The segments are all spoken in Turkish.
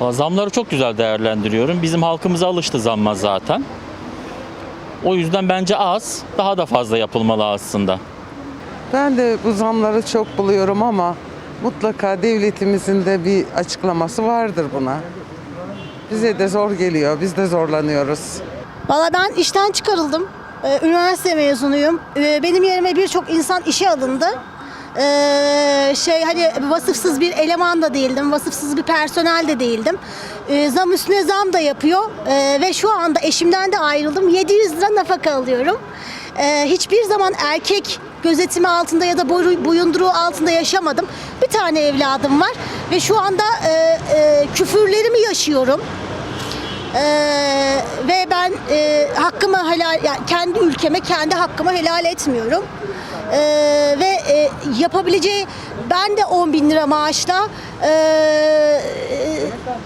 Zamları çok güzel değerlendiriyorum. Bizim halkımıza alıştı zamma zaten. O yüzden bence az, daha da fazla yapılmalı aslında. Ben de bu zamları çok buluyorum ama mutlaka devletimizin de bir açıklaması vardır buna. Bize de zor geliyor, biz de zorlanıyoruz. Valla ben işten çıkarıldım. Ee, Üniversite mezunuyum. Ee, Benim yerime birçok insan işe alındı. Şey hani vasıfsız bir eleman da değildim, vasıfsız bir personel de değildim. Ee, zam üstüne zam da yapıyor Ee, ve şu anda eşimden de ayrıldım. 700 lira nafaka alıyorum. Ee, hiçbir zaman erkek gözetimi altında ya da boyu- boyunduruğu altında yaşamadım. Bir tane evladım var ve şu anda e, e, küfürlerimi yaşıyorum. Ee, ve ben e, hakkımı helal, yani kendi ülkeme kendi hakkımı helal etmiyorum. Ee, ve e, yapabileceği ben de 10 bin lira maaşla e,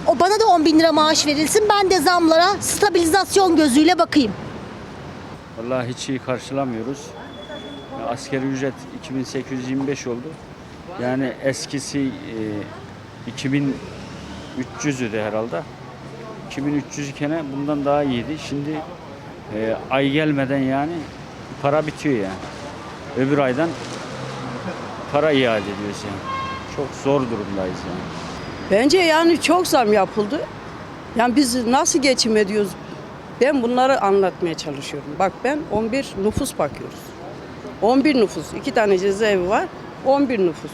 o bana da 10 bin lira maaş verilsin ben de zamlara stabilizasyon gözüyle bakayım. Vallahi hiç iyi karşılamıyoruz. Askeri ücret 2825 oldu. Yani eskisi e, 2300'üydü herhalde. 2300 iken bundan daha iyiydi. Şimdi e, ay gelmeden yani para bitiyor yani. Öbür aydan para iade ediyoruz yani. Çok zor durumdayız yani. Bence yani çok zam yapıldı. Yani biz nasıl geçim ediyoruz? Ben bunları anlatmaya çalışıyorum. Bak ben 11 nüfus bakıyoruz. 11 nüfus. iki tane cezaevi var. 11 nüfus.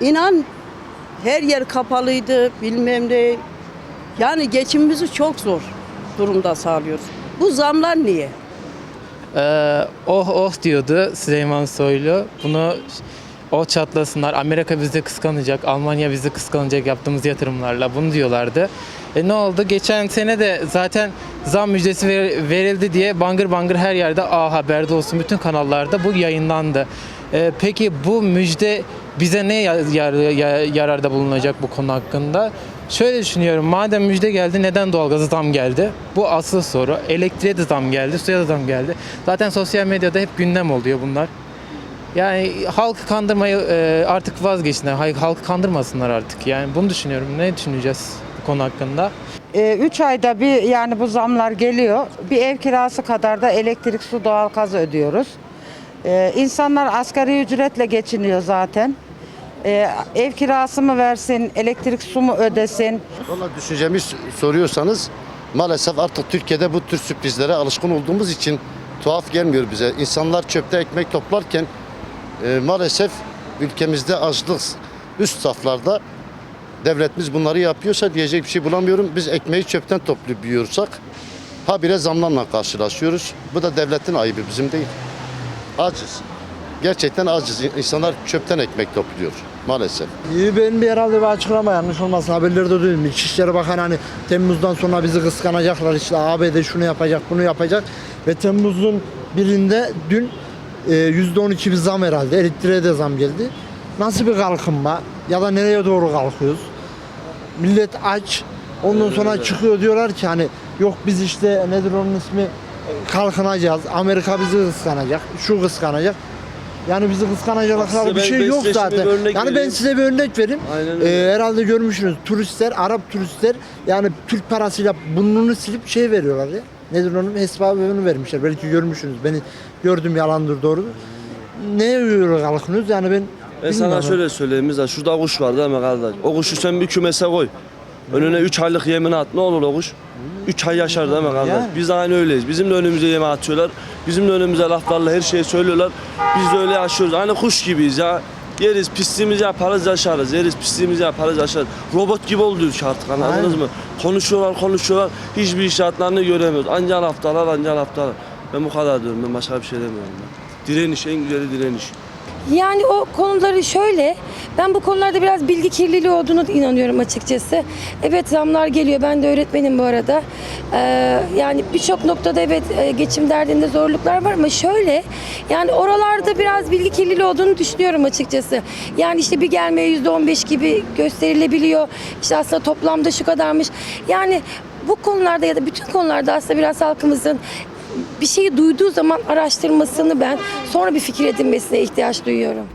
İnan her yer kapalıydı bilmem ne. Yani geçimimizi çok zor durumda sağlıyoruz. Bu zamlar niye? Ee, oh oh diyordu Süleyman Soylu. Bunu o çatlasınlar. Amerika bizi kıskanacak, Almanya bizi kıskanacak yaptığımız yatırımlarla. Bunu diyorlardı. E ne oldu? Geçen sene de zaten zam müjdesi ver- verildi diye bangır bangır her yerde A Haber'de olsun bütün kanallarda bu yayınlandı. E, peki bu müjde bize ne ya- yar- ya- yararda bulunacak bu konu hakkında? Şöyle düşünüyorum. Madem müjde geldi neden doğalgaza zam geldi? Bu asıl soru. Elektriğe de zam geldi, suya da zam geldi. Zaten sosyal medyada hep gündem oluyor bunlar. Yani halkı kandırmayı e, artık vazgeçsinler. Halkı kandırmasınlar artık. Yani bunu düşünüyorum. Ne düşüneceğiz bu konu hakkında? 3 ayda bir yani bu zamlar geliyor. Bir ev kirası kadar da elektrik, su, doğalgaz ödüyoruz. Ee, insanlar asgari ücretle geçiniyor zaten. Ee, ev kirası mı versin, elektrik, su mu ödesin? Valla düşüncemi soruyorsanız maalesef artık Türkiye'de bu tür sürprizlere alışkın olduğumuz için tuhaf gelmiyor bize. İnsanlar çöpte ekmek toplarken e, maalesef ülkemizde açlık üst saflarda devletimiz bunları yapıyorsa diyecek bir şey bulamıyorum. Biz ekmeği çöpten toplayıp yiyorsak habire zamlarla karşılaşıyoruz. Bu da devletin ayıbı bizim değil. Acız. Gerçekten acız. İnsanlar çöpten ekmek topluyor maalesef. Benim bir herhalde bir açıklama yanlış olmasın haberlerde duydum. İçişleri Bakanı hani Temmuz'dan sonra bizi kıskanacaklar işte ABD şunu yapacak bunu yapacak ve Temmuz'un birinde dün e, %12 bir zam herhalde elektriğe de zam geldi. Nasıl bir kalkınma ya da nereye doğru kalkıyoruz? Millet aç ondan sonra çıkıyor diyorlar ki hani yok biz işte nedir onun ismi kalkınacağız Amerika bizi kıskanacak şu kıskanacak yani bizi kıskanacakları bir ben şey yok zaten. Yani ben vereyim. size bir örnek vereyim. Ee, herhalde görmüşsünüz turistler, Arap turistler yani Türk parasıyla burnunu silip şey veriyorlar ya. Nedir onun hesabını vermişler. Belki görmüşsünüz. Beni gördüm yalandır doğrudur. Ne göre kalkınıyoruz yani ben Ben sana şöyle söyleyeyim şurada kuş var değil mi kardeş? O kuşu sen bir kümese koy. Önüne 3 aylık yemin at. Ne olur o kuş? 3 ay yaşar değil mi kardeş? Biz aynı öyleyiz. Bizim de önümüze yeme atıyorlar. Bizim de önümüze laflarla her şeyi söylüyorlar. Biz de öyle yaşıyoruz. Aynı kuş gibiyiz ya. Yeriz pisliğimizi yaparız yaşarız. Yeriz pisliğimizi yaparız yaşarız. Robot gibi olduk artık anladınız Aynen. mı? Konuşuyorlar konuşuyorlar. Hiçbir icraatlarını göremiyoruz. Anca laftalar anca laftalar. Ben bu kadar diyorum. Ben başka bir şey demiyorum. Ben. Direniş en güzeli direniş. Yani o konuları şöyle, ben bu konularda biraz bilgi kirliliği olduğunu inanıyorum açıkçası. Evet zamlar geliyor, ben de öğretmenim bu arada. Ee, yani birçok noktada evet e, geçim derdinde zorluklar var ama şöyle, yani oralarda biraz bilgi kirliliği olduğunu düşünüyorum açıkçası. Yani işte bir gelmeye yüzde on beş gibi gösterilebiliyor. İşte aslında toplamda şu kadarmış. Yani bu konularda ya da bütün konularda aslında biraz halkımızın bir şeyi duyduğu zaman araştırmasını ben sonra bir fikir edinmesine ihtiyaç duyuyorum.